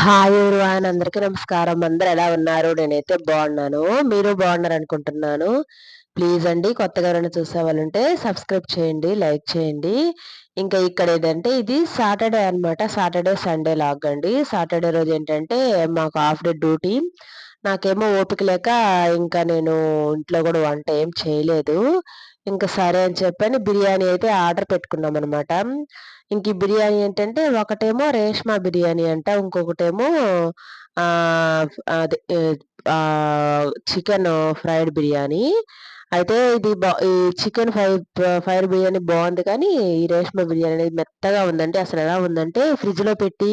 Hi everyone అందరికీ నమస్కారం. అందరు ఎలా ఉన్నారు? నేనైతే బాగున్నాను. మీరు బాగున్నారు అనుకుంటున్నాను ప్లీజ్ అండి కొత్తగా ఎవరైనా చూసే వాళ్ళు సబ్స్క్రైబ్ చేయండి లైక్ చేయండి. ఇంకా ఇక్కడ ఏదంటే ఇది సాటర్డే అనమాట సాటర్డే సండే లాగ్ అండి సాటర్డే రోజు ఏంటంటే మాకు హాఫ్ డే డ్యూటీ. నాకేమో ఓపిక లేక ఇంకా నేను ఇంట్లో కూడా వంట ఏం చేయలేదు. ఇంకా సరే అని చెప్పని బిర్యానీ అయితే ఆర్డర్ పెట్టుకున్నాం అనమాట ఇంక ఈ బిర్యానీ ఏంటంటే ఒకటేమో రేష్మా బిర్యానీ అంట ఇంకొకటేమో అదే చికెన్ ఫ్రైడ్ బిర్యానీ. అయితే ఇది బా ఈ చికెన్ ఫ్రై ఫ్రైడ్ బిర్యానీ బాగుంది కానీ ఈ రేష్మా బిర్యానీ అనేది మెత్తగా ఉందంటే అసలు ఎలా ఉందంటే ఫ్రిడ్జ్లో పెట్టి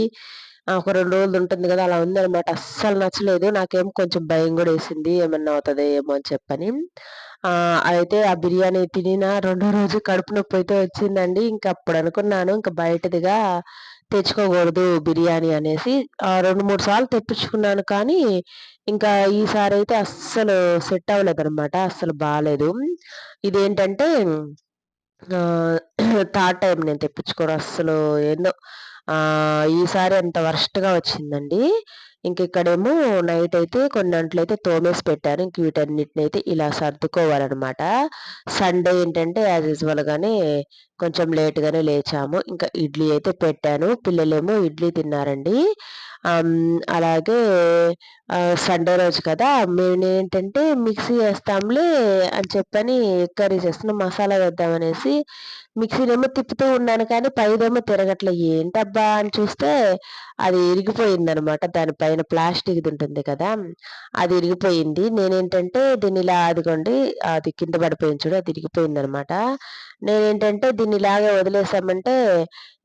ఒక రెండు రోజులు ఉంటుంది కదా అలా ఉందనమాట అస్సలు నచ్చలేదు. నాకేం కొంచెం భయం కూడా వేసింది. ఏమన్నా అవుతుంది ఏమో అని చెప్పని. అయితే ఆ బిర్యానీ తినిన రెండో రోజు కడుపు నొప్పి అయితే వచ్చిందండి. ఇంకా అప్పుడు అనుకున్నాను ఇంకా బయటదిగా తెచ్చుకోకూడదు బిర్యానీ అనేసి. రెండు మూడు సార్లు తెప్పించుకున్నాను కానీ ఇంకా ఈసారి అయితే అస్సలు సెట్ అవ్వలేదు అనమాట అస్సలు బాగాలేదు ఇదేంటంటే థర్డ్ టైం నేను తెప్పించుకోవడం అస్సలు ఏందో ఈసారి అంత గా వచ్చిందండి. ఇంక ఇక్కడేమో నైట్ అయితే కొన్ని అయితే తోమేసి పెట్టాను. ఇంక వీటన్నిటిని అయితే ఇలా సర్దుకోవాలన్నమాట సండే ఏంటంటే యాజ్ యూజువల్ గానే కొంచెం లేట్‌గానే లేచాము. ఇంకా ఇడ్లీ అయితే పెట్టాను. పిల్లలేమో ఇడ్లీ తిన్నారండి. అలాగే సండే రోజు కదా! మేమేంటంటే మిక్సీ వేస్తాంలే అని చెప్పని కర్రీ చేస్తున్నా. మసాలా వేద్దామనేసి మిక్సీనేమో తిప్పుతూ ఉన్నాను కానీ పైదేమో తిరగట్లే. ఏంటబ్బా అని చూస్తే అది ఇరిగిపోయింది అనమాట దానిపైన ప్లాస్టిక్ ఉంటుంది కదా! అది ఇరిగిపోయింది. నేనేంటంటే దీన్ని ఇలా అదిగోండి అది కింద పడిపోయింది చూడు అది ఇరిగిపోయిందనమాట. నేనేంటంటే దీన్ని ఇలాగే వదిలేసామంటే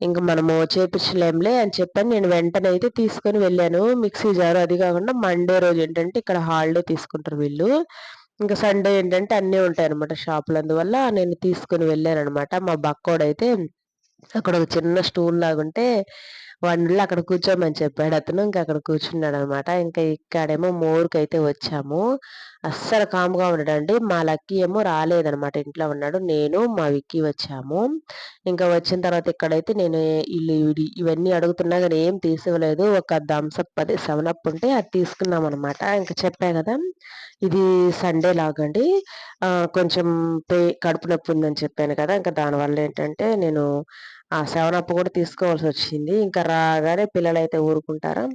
ఇంక మనము చేపించలేంలే అని చెప్పని నేను వెంటనే అయితే తీసుకొని వెళ్ళాను. మిక్సీ జారు అది కాకుండా మండే రోజు ఏంటంటే ఇక్కడ హాలిడే తీసుకుంటారు వీళ్ళు. ఇంకా సండే ఏంటంటే అన్నీ ఉంటాయి అనమాట షాపులు. అందువల్ల నేను తీసుకొని వెళ్ళాననమాట. మా బక్కోడైతే అక్కడ ఒక చిన్న స్టూల్ లాగుంటే వాడిని అక్కడ కూర్చోమని చెప్పాడు అతను. ఇంకా అక్కడ కూర్చున్నాడు అనమాట ఇంకా ఇక్కడేమో మోరుకైతే వచ్చాము. అస్సలు కామ్‌గా ఉండడండి. మా లక్కీ ఏమో రాలేదనమాట. ఇంట్లో ఉన్నాడు. నేను, మా విక్కీ వచ్చాము. ఇంకా వచ్చిన తర్వాత ఇక్కడైతే నేను ఇల్లు ఇవన్నీ అడుగుతున్నా కానీ ఏం తీసివ్వలేదు. ఒక థమ్సప్ అదే సెవెనప్ ఉంటే అది తీసుకున్నాం అనమాట ఇంక చెప్పా కదా ఇది సండే లాగండి. కొంచెం పే కడుపు నొప్పి ఉందని చెప్పాను కదా! ఇంకా దానివల్ల ఏంటంటే నేను ఆ సెవెనప్ కూడా తీసుకోవాల్సి వచ్చింది ఇంకా రాగానే పిల్లలైతే ఊరుకుంటారా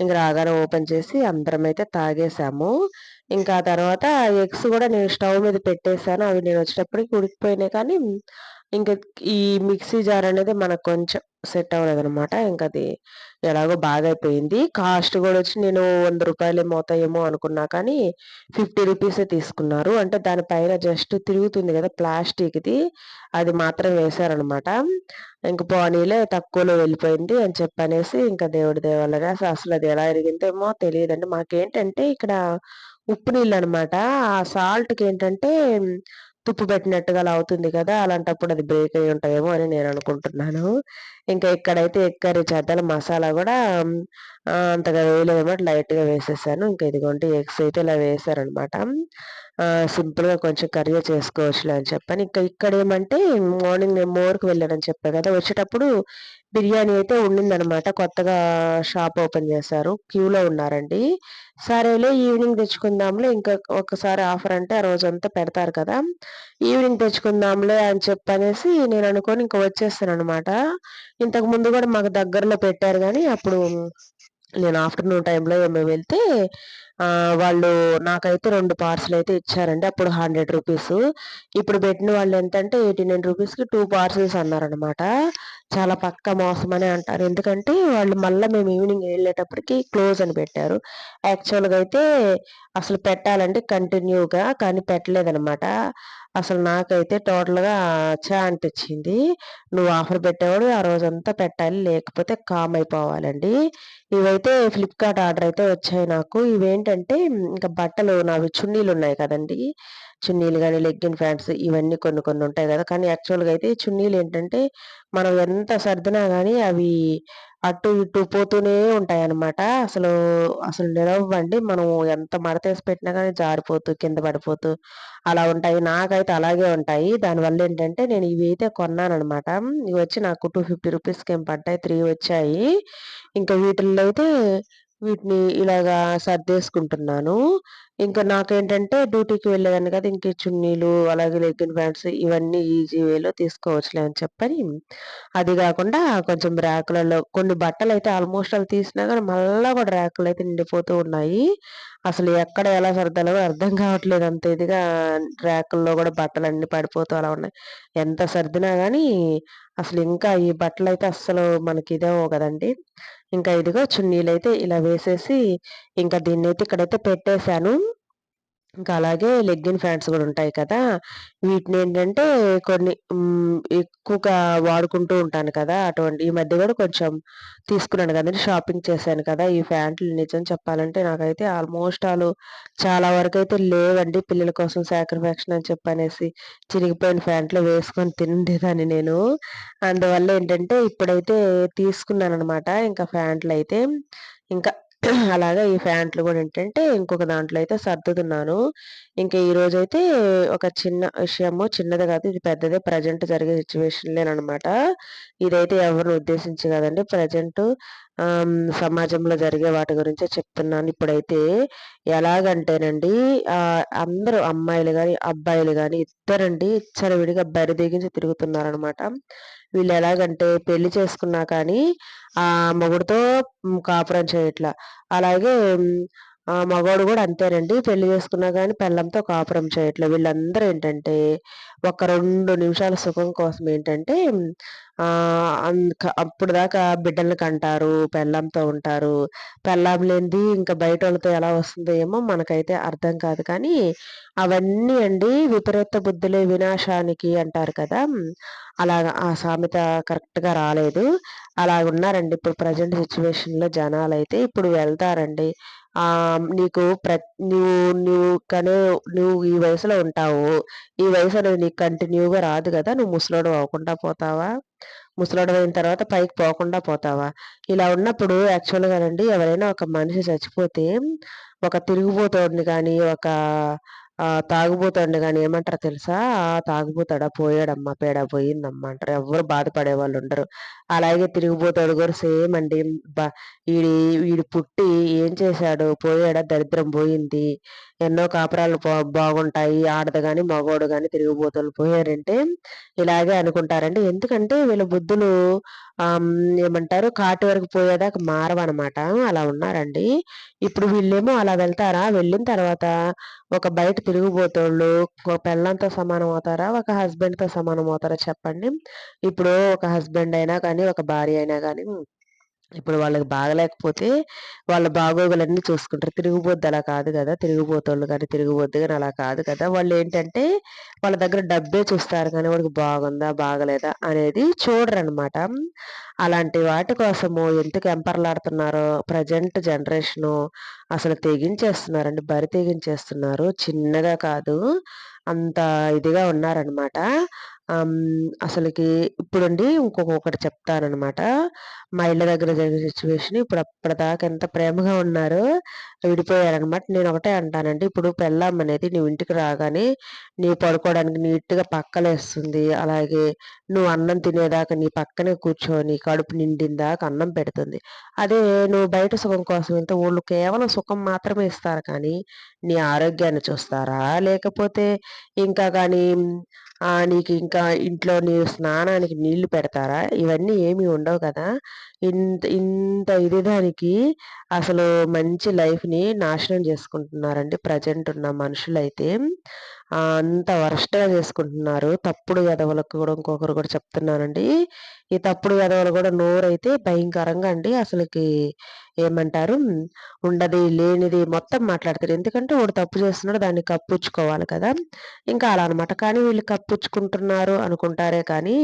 ఇంక రాగానే ఓపెన్ చేసి అందరం అయితే తాగేసాము. ఇంకా తర్వాత ఎగ్స్ కూడా నేను స్టవ్ మీద పెట్టేసాను. అవి నేను వచ్చేటప్పటికి ఉడికిపోయినాయి కానీ ఇంకా ఈ మిక్సీ జార్ అనేది మనకు కొంచెం సెట్ అవ్వలేదు అనమాట ఇంకా అది ఎలాగో బాగైపోయింది. కాస్ట్ కూడా వచ్చి నేను వంద రూపాయలు మోతాయేమో అనుకున్నా కానీ ఫిఫ్టీ రూపీసే తీసుకున్నారు. అంటే దానిపైన జస్ట్ తిరుగుతుంది కదా ప్లాస్టిక్‌ది అది మాత్రం వేశారనమాట. ఇంక పోనీలే తక్కువలో వెళ్ళిపోయింది అని చెప్పనేసి ఇంకా దేవుడి దయ అసలు అది ఎలా ఎరిగిందేమో తెలియదండి. మాకేంటంటే ఇక్కడ ఉప్పు నీళ్ళు అనమాట ఆ సాల్ట్‌కి ఏంటంటే తుప్పు పెట్టినట్టుగా అలా అవుతుంది కదా! అలాంటప్పుడు అది బ్రేక్ అయి ఉంటాయేమో అని నేను అనుకుంటున్నాను. ఇంకా ఇక్కడైతే ఎగ్ కర్రీ చేద్దాం మసాలా కూడా అంతగా వేయలేదన్నమాట లైట్‌గా వేసేసాను. ఇంకా ఇదిగోండి ఎగ్స్ అయితే ఇలా వేసారనమాట సింపుల్‌గా కొంచెం కర్రీ చేసుకోవచ్చులే అని చెప్పాను ఇంకా ఇక్కడేమంటే మార్నింగ్ నేను మోర్‌కి వెళ్ళానని చెప్పాను కదా! వచ్చేటప్పుడు బిర్యానీ అయితే ఉండిందనమాట. కొత్తగా షాప్ ఓపెన్ చేశారు. క్యూలో ఉన్నారండి. సరేలే ఈవినింగ్ తెచ్చుకుందాంలే ఇంకా ఒకసారి ఆఫర్ అంటే ఆ రోజంతా పెడతారు కదా! ఈవినింగ్ తెచ్చుకుందాంలే అని చెప్పనేసి నేను అనుకొని ఇంకా వచ్చేసాననమాట. ఇంతకు ముందు కూడా మాకు దగ్గరలో పెట్టారు కానీ అప్పుడు నేను ఆఫ్టర్‌నూన్ టైంలో ఏమో వెళ్తే వాళ్ళు నాకైతే రెండు పార్సెల్ అయితే ఇచ్చారండి. అప్పుడు హండ్రెడ్ రూపీస్ ఇప్పుడు పెట్టిన వాళ్ళు ఎంతంటే ఎయిటీ నైన్ రూపీస్‌కి టూ పార్సెల్స్ అన్నారనమాట. చాలా పక్కా మోసమనే అంటారు. ఎందుకంటే వాళ్ళు మళ్ళీ మేము ఈవినింగ్ వెళ్ళేటప్పటికి క్లోజ్ అని పెట్టారు. యాక్చువల్‌గా అయితే అసలు పెట్టాలంటే కంటిన్యూగా కానీ పెట్టలేదనమాట. అసలు నాకైతే టోటల్‌గా చా అనిపించింది. నువ్వు ఆఫర్ పెట్టేవాడు ఆ రోజంతా పెట్టాలి. లేకపోతే కామ్ అయిపోవాలండి. ఇవైతే ఫ్లిప్‌కార్ట్ ఆర్డర్ అయితే వచ్చాయి నాకు. ఇవేంటంటే ఇంకా బట్టలు నావి చున్నీలు ఉన్నాయి కదండీ! చున్నీలు కానీ లెగ్గిన్ ప్యాంట్స్ ఇవన్నీ కొన్ని కొన్ని ఉంటాయి కదా కానీ యాక్చువల్‌గా అయితే చున్నీలు ఏంటంటే మనం ఎంత సర్దినా కానీ అవి అటు ఇటు పోతూనే ఉంటాయి అనమాట అసలు, అసలు నిలవ్వండి. మనం ఎంత మడతేసి పెట్టినా కానీ జారిపోతూ, కింద పడిపోతూ అలా ఉంటాయి. నాకైతే అలాగే ఉంటాయి. దానివల్ల ఏంటంటే నేను ఇవి అయితే కొన్నాను అనమాట ఇవి వచ్చి నాకు టూ ఫిఫ్టీ రూపీస్కి ఏం పడ్డాయి. త్రీ వచ్చాయి. ఇంకా వీటిల్లో అయితే వీటిని ఇలాగా సర్దేసుకుంటున్నాను. ఇంకా నాకేంటంటే డ్యూటీకి వెళ్ళేదాన్ని కదా! ఇంక చున్నీలు, అలాగే లెగ్గిన్ ప్యాంట్స్ ఇవన్నీ ఈజీ వేలో తీసుకోవచ్చులే అని చెప్పని, అది కాకుండా కొంచెం ర్యాకులలో కొన్ని బట్టలు అయితే ఆల్మోస్ట్ అవి తీసినా కానీ మళ్ళీ కూడా ర్యాకులు అయితే నిండిపోతూ ఉన్నాయి. అసలు ఎక్కడ ఎలా సర్దాలో అర్థం కావట్లేదు. అంత ఇదిగా ర్యాకుల్లో కూడా బట్టలు అన్ని పడిపోతూ అలా ఉన్నాయి. ఎంత సర్దినా కానీ అసలు ఇంకా ఈ బట్టలు అయితే అస్సలు మనకి ఇదేమో కదండి ఇంకా ఇదిగో చున్నీలు అయితే ఇలా వేసేసి, ఇంకా దీన్నైతే ఇక్కడైతే పెట్టేశాను. ఇంకా అలాగే లెగ్గిన్ ప్యాంట్స్ కూడా ఉంటాయి కదా! వీటిని ఏంటంటే కొన్ని ఎక్కువగా వాడుకుంటూ ఉంటాను కదా! అటువంటి ఈ మధ్య కూడా కొంచెం తీసుకున్నాను కదండి షాపింగ్ చేశాను కదా! ఈ ప్యాంట్లు నిజం చెప్పాలంటే నాకైతే ఆల్మోస్ట్ ఆల్ చాలా వరకైతే లేవండి. పిల్లల కోసం సాక్రిఫాక్షన్ అని చెప్పనేసి చిరిగిపోయిన ఫ్యాంట్లు వేసుకొని తిండేదాన్ని నేను. అందువల్ల ఏంటంటే ఇప్పుడైతే తీసుకున్నాను అనమాట ఇంకా ప్యాంట్లయితే. ఇంకా అలాగా ఈ ప్యాంట్లు కూడా ఏంటంటే ఇంకొక దాంట్లో అయితే సర్దుతున్నాను. ఇంక ఈరోజైతే ఒక చిన్న విషయము చిన్నది కాదు ఇది పెద్దదే ప్రెజెంట్ జరిగే సిట్యుయేషన్‌లేననమాట. ఇదైతే ఎవరిని ఉద్దేశించి కదండి ప్రెజెంటు సమాజంలో జరిగే వాటి గురించే చెప్తున్నాను. ఇప్పుడైతే ఎలాగంటేనండి అందరూ అమ్మాయిలు కానీ అబ్బాయిలు కానీ ఇద్దరండి విడిగా బరి దిగించి తిరుగుతున్నారనమాట. వీళ్ళు ఎలాగంటే పెళ్ళి చేసుకున్నా కానీ ఆ మొగుడుతో కాపురం చేయట్లా. అలాగే మగవాడు ఆ అంతేనండి. పెళ్ళి చేసుకున్నా కానీ పెళ్ళంతో కాపురం చేయట్లే. వీళ్ళందరూ ఏంటంటే, ఒక రెండు నిమిషాల సుఖం కోసం ఏంటంటే అప్పుడు దాకా అప్పటిదాకా బిడ్డల్ని కంటారు, పెళ్ళంతో ఉంటారు. పెళ్ళాం లేనిది ఇంకా బయటోళ్ళతో ఎలా వస్తుందో ఏమో మనకైతే అర్థం కాదు కానీ, అవన్నీ అండి విపరీత బుద్ధులే వినాశానికి అంటారు కదా! అలాగా ఆ సామెత కరెక్ట్‌గా రాలేదు. అలా ఉన్నారండి ఇప్పుడు ప్రజెంట్ సిచ్యువేషన్లో జనాలు అయితే ఇప్పుడు వెళ్తారండి. నీకు ప్ర నువ్వు నువ్వు కనే నువ్వు ఈ వయసులో ఉంటావు. ఈ వయసు అనేది నీకు కంటిన్యూ‌గా రాదు కదా నువ్వు ముసలోడు అవ్వకుండా పోతావా? ముసలోడివయిన తర్వాత పైకి పోకుండా పోతావా? ఇలా ఉన్నప్పుడు యాక్చువల్‌గానండి ఎవరైనా ఒక మనిషి చచ్చిపోతే, ఒక తిరుగుబోతోడిని కానీ ఒక తాగుబోతాడు కానీ ఏమంటారు తెలుసా? "ఆ! తాగుబోతాడా? పోయాడమ్మా, పేడ పోయిందమ్మా" అంటారు. ఎవ్వరు ఉండరు అలాగే తిరిగిపోతాడు కూడా సేమ్ అండి. బా వీడి ఈడు పుట్టి ఏం చేశాడు? పోయాడా? దరిద్రం పోయింది ఎన్నో కాపురాలు బా బాగుంటాయి. ఆడదు కానీ మగోడు కానీ తిరిగిపోతాడు పోయారంటే ఇలాగే అనుకుంటారండి. ఎందుకంటే వీళ్ళ బుద్ధులు ఏమంటారు కాటు వరకు పోయేదాకా మారవనమాట. అలా ఉన్నారండి. ఇప్పుడు వీళ్ళేమో అలా వెళ్తారా? వెళ్ళిన తర్వాత ఒక బయట తిరుగుబోతోళ్ళు ఒక పెళ్ళాంతో సమానం అవుతారా? ఒక హస్బెండ్‌తో సమానం అవుతారా చెప్పండి? ఇప్పుడు ఒక హస్బెండ్ అయినా కానీ, ఒక భార్య అయినా కానీ ఇప్పుడు వాళ్ళకి బాగాలేకపోతే వాళ్ళ బాగోగులన్నీ చూసుకుంటారు. తిరిగిపోద్ది అలా కాదు కదా తిరిగిపోతాళ్ళు కానీ తిరిగిపోద్ది కానీ అలా కాదు కదా! వాళ్ళు ఏంటంటే వాళ్ళ దగ్గర డబ్బే చూస్తారు కానీ వాడికి బాగుందా? బాగలేదా? అనేది చూడరనమాట. అలాంటి వాటి కోసము ఎందుకు ఎంపర్లాడుతున్నారో ప్రెజెంట్ జనరేషను అసలు తెగించేస్తున్నారండి. బరి తెగించేస్తున్నారు. చిన్నగా కాదు. అంత ఇదిగా ఉన్నారనమాట. అసలుకి ఇప్పుడండి ఇంకొకటి చెప్తానమాట మా ఇళ్ళ దగ్గర జరిగిన సిచ్యువేషన్ ఇప్పుడు అప్పటిదాకా ఎంత ప్రేమగా ఉన్నారో విడిపోయారనమాట. నేను ఒకటే అంటానండి. ఇప్పుడు పెళ్ళాం అనేది నువ్వు ఇంటికి రాగానే నీ పడుకోవడానికి నీట్‌గా పక్కలేస్తుంది. అలాగే నువ్వు అన్నం తినేదాకా నీ పక్కనే కూర్చొని కడుపు నిండిందాకా అన్నం పెడుతుంది. అదే నువ్వు బయట సుఖం కోసం వెళ్తే వాళ్ళు కేవలం సుఖం మాత్రమే ఇస్తారు కానీ, నీ ఆరోగ్యాన్ని చూస్తారా? లేకపోతే ఇంకా కానీ నీకు ఇంకా ఇంట్లో నీ స్నానానికి నీళ్ళు పెడతారా? ఇవన్నీ ఏమి ఉండవు కదా! ఇంత ఇంత ఇది దానికి అసలు మంచి లైఫ్‌ని నాశనం చేసుకుంటున్నారండి ప్రజెంట్ ఉన్న మనుషులైతే. అంత వరస్ట్‌గా చేసుకుంటున్నారు. తప్పుడు వెధవలకు కూడా ఇంకొకరు కూడా చెప్తున్నానండి. ఈ తప్పుడు వెధవలు కూడా నోరైతే భయంకరంగా అండి అసలుకి ఏమంటారు? ఉండది, లేనిది మొత్తం మాట్లాడతారు. ఎందుకంటే వాడు తప్పు చేస్తున్నాడు దాన్ని కప్పుచ్చుకోవాలి కదా! ఇంకా అలా అనమాట. కానీ వీళ్ళు కప్పుచ్చుకుంటున్నారు అనుకుంటారే కానీ,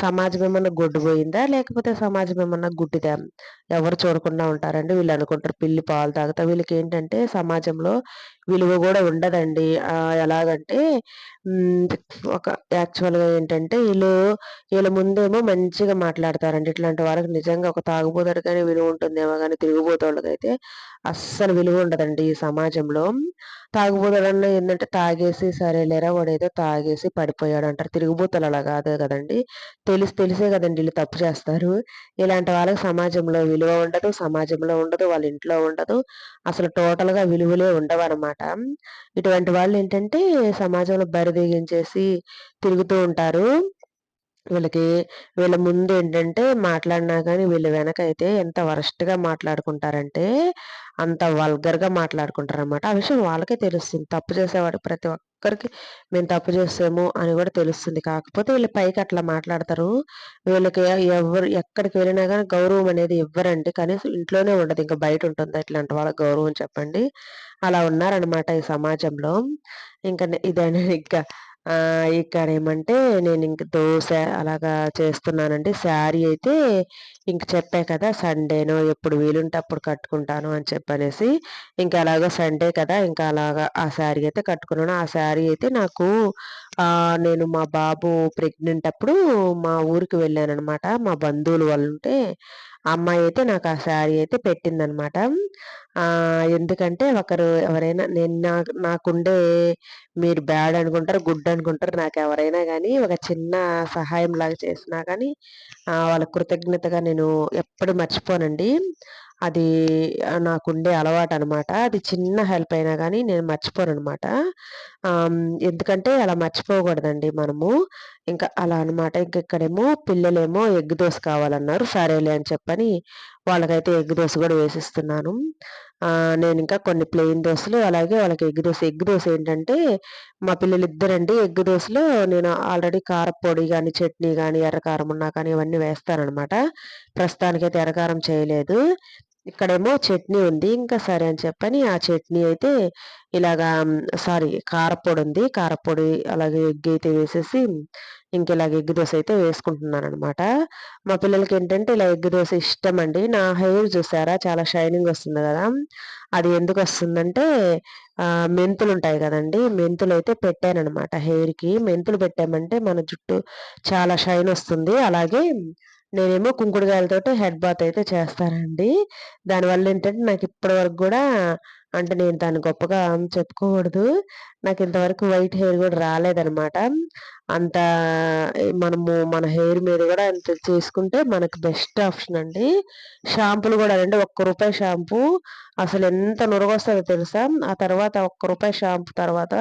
సమాజం ఏమన్నా గొడ్డుపోయిందా? లేకపోతే సమాజం ఏమన్నా గుడ్డిదా? ఎవరు చూడకుండా ఉంటారండి. వీళ్ళు అనుకుంటారు పిల్లి పాలు తాగుతా వీళ్ళకేంటంటే సమాజంలో విలువ కూడా ఉండదండి. ఎలాగంటే ఒక యాక్చువల్‌గా ఏంటంటే వీళ్ళు వీళ్ళ ముందేమో మంచిగా మాట్లాడతారండి. ఇట్లాంటి వాళ్ళకి నిజంగా ఒక తాగుబోతాడికైనా విలువ ఉంటుందేమో కానీ తిరుగుబోతోళ్ళకైతే అస్సలు విలువ ఉండదండి ఈ సమాజంలో. తాగుబోతోడన్నా ఏంటంటే తాగేసి సరేలేరా వాడేదో తాగేసి పడిపోయాడు అంటారు తిరుగుబోతోళ్ళు అలా కాదే కదండి తెలిసి తెలిసే కదండి వీళ్ళు తప్పు చేస్తారు. ఇలాంటి వాళ్ళకి సమాజంలో విలువ ఉండదు. సమాజంలో ఉండదు. వాళ్ళ ఇంట్లో ఉండదు. అసలు టోటల్‌గా విలువలే అనమాట ఇటువంటి వాళ్ళేంటంటే సమాజంలో బరితెగించేసి తిరుగుతూ ఉంటారు. వీళ్ళకి వీళ్ళ ముందు ఏంటంటే మాట్లాడినా కానీ వీళ్ళ అయితే ఎంత వరస్ట్‌గా మాట్లాడుకుంటారంటే అంత వల్గర్‌గా మాట్లాడుకుంటారనమాట. ఆ విషయం వాళ్ళకే తెలుస్తుంది. తప్పు చేసేవాడు ప్రతి ఒక్కరికి మేము తప్పు చేసాము అని కూడా తెలుస్తుంది. కాకపోతే వీళ్ళు పైకి అట్లా మాట్లాడతారు. వీళ్ళకి ఎవరు ఎక్కడికి వెళ్ళినా కానీ గౌరవం అనేది ఇవ్వరండి. కనీసం ఇంట్లోనే ఉండదు. ఇంకా బయట ఉంటుంది ఇట్లాంటి వాళ్ళకి గౌరవం చెప్పండి? అలా ఉన్నారనమాట ఈ సమాజంలో. ఇంకా నే ఇంకా ఇక్కడ ఏమంటే నేను ఇంక దోశ అలాగా చేస్తున్నానండి. శారీ అయితే ఇంక చెప్పే కదా! సండేనో ఎప్పుడు వీలుంటే అప్పుడు కట్టుకుంటాను అని చెప్పనేసి. ఇంక అలాగా సండే కదా! ఇంకా అలాగా ఆ శారీ అయితే కట్టుకున్నాను. ఆ శారీ అయితే నాకు నేను మా బాబు ప్రెగ్నెంట్ అప్పుడు మా ఊరికి వెళ్ళాను అనమాట మా బంధువులు వాళ్ళుంటే అమ్మాయి అయితే నాకు ఆ శారీ అయితే పెట్టిందనమాట. ఎందుకంటే ఒకరు ఎవరైనా నేను నాకు నాకుండే మీరు బ్యాడ్ అనుకుంటారు, గుడ్ అనుకుంటారు. నాకు ఎవరైనా కానీ ఒక చిన్న సహాయం లాగా చేసినా కానీ వాళ్ళ కృతజ్ఞతగా నేను ఎప్పుడు మర్చిపోనండి. అది నాకుండే అలవాటు అనమాట అది చిన్న హెల్ప్ అయినా కానీ నేను మర్చిపోను అనమాట ఎందుకంటే అలా మర్చిపోకూడదండి మనము. ఇంకా అలా అనమాట. ఇంక ఇక్కడేమో పిల్లలేమో ఎగ్ దోశ కావాలన్నారు. సరేలే అని చెప్పని వాళ్ళకైతే ఎగ్ దోశ కూడా వేసిస్తున్నాను. నేను ఇంకా కొన్ని ప్లెయిన్ దోశలు అలాగే వాళ్ళకి ఎగ్ దోశ ఎగ్ దోస ఏంటంటే మా పిల్లలు ఇద్దరండి ఎగ్ దోశలో నేను ఆల్రెడీ కారప్పొడి కానీ చట్నీ కానీ ఎర్ర కారం ఉన్నా కానీ ఇవన్నీ వేస్తాననమాట. ప్రస్తుతానికైతే ఎర్రకారం చేయలేదు. ఇక్కడేమో చట్నీ ఉంది. ఇంకా సరే అని చెప్పని ఆ చట్నీ అయితే ఇలాగా సారీ కారపొడి ఉంది కారపొడి అలాగే ఎగ్ అయితే వేసేసి ఇంక ఇలాగ ఎగ్ దోస అయితే వేసుకుంటున్నాననమాట. మా పిల్లలకి ఏంటంటే ఇలా ఎగ్ ఇష్టం అండి నా హెయిర్ చూసారా చాలా షైనింగ్ వస్తుంది కదా అది ఎందుకొస్తుందంటే ఆహ్, మెంతులుంటాయి అయితే పెట్టాను అనమాట హెయిర్‌కి. మెంతులు పెట్టామంటే మన జుట్టు చాలా షైన్ వస్తుంది అలాగే నేనేమో కుంకుడుకాయలతో హెడ్ బాత్ అయితే చేస్తానండి. దానివల్లేంటంటే నాకిప్పటి వరకు కూడా అంటే నేను దాన్ని గొప్పగా చెప్పుకోకూడదు. నాకు ఇంతవరకు వైట్ హెయిర్ కూడా రాలేదనమాట. అంత మనము మన హెయిర్ మీద కూడా అంత చేసుకుంటే మనకు బెస్ట్ ఆప్షన్ అండి. షాంపూలు అంటే ఒక్క రూపాయి షాంపూ అసలు ఎంత నురగొస్తుందో తెలుసా? ఆ తర్వాత ఒక్క రూపాయి షాంపూ తర్వాత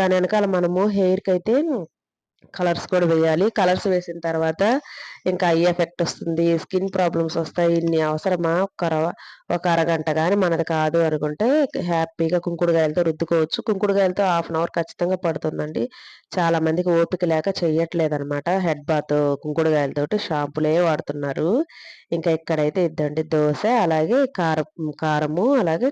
దాని వెనకాల మనము హెయిర్కి అయితే కలర్స్ కూడా వేయాలి. కలర్స్ వేసిన తర్వాత ఇంకా ఐ ఎఫెక్ట్ వస్తుంది స్కిన్ ప్రాబ్లమ్స్ వస్తాయి ఇన్ని అవసరమా? ఒక ఒక అరగంట కానీ మనది కాదు అనుకుంటే హ్యాపీగా కుంకుడుగాయలతో రుద్దుకోవచ్చు. కుంకుడుగాయలతో హాఫ్ అన్ అవర్ ఖచ్చితంగా పడుతుందండి. చాలా మందికి ఓపిక లేక చెయ్యట్లేదనమాట. హెడ్ బాత్ కుంకుడుగాయలతోటి షాంపూలే వాడుతున్నారు. ఇంకా ఇక్కడైతే ఇద్దండి దోశ అలాగే కారం కారము అలాగే